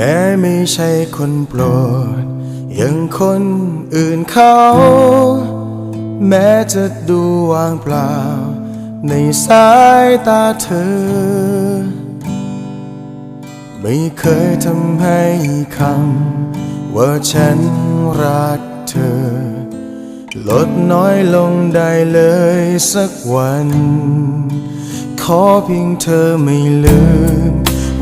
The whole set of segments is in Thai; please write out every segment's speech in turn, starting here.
แม้ไม่ใช่คนโปรดอย่างคนอื่นเขา แม้จะดูวางเปล่า ในสายตาเธอ ไม่เคยทำให้คำว่าฉันรักเธอ ลดน้อยลงได้เลยสักวัน ขอเพียงเธอไม่ลืม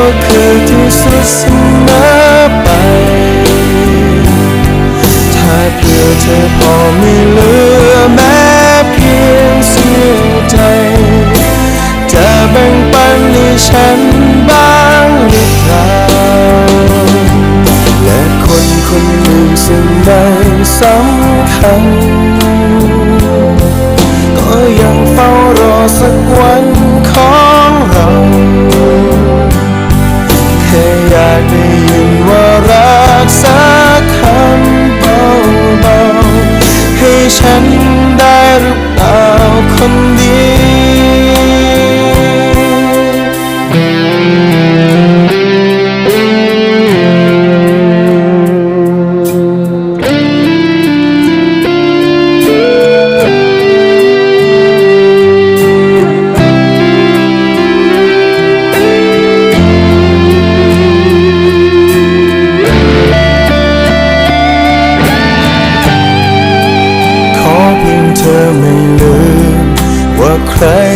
ก็คือที่สุดเสมอไป ถ้าเพื่อเธอพอไม่เหลือแม้เพียงเสียใจ จะแบ่งปันให้ฉันบ้างหรือเปล่า และคนคนหนึ่งสิ่งใดสำคัญ ก็ยังเฝ้ารอสักวัน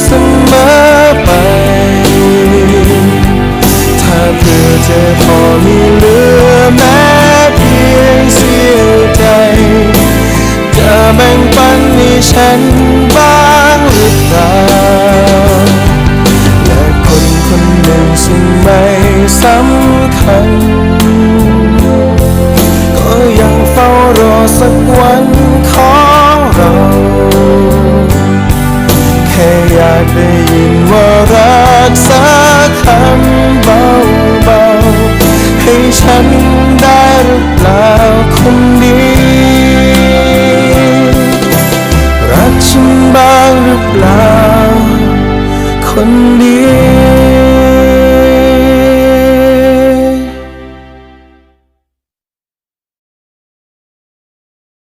เสมอไป ถ้าเพื่อเธอพอมีเหลือแม้เพียงเสี้ยวใจจะแบ่งปันให้ฉันบ้างหรือเปล่าและคนคนหนึ่งซึ่งไม่สำคัญ ก็ยังเฝ้ารอสักวัน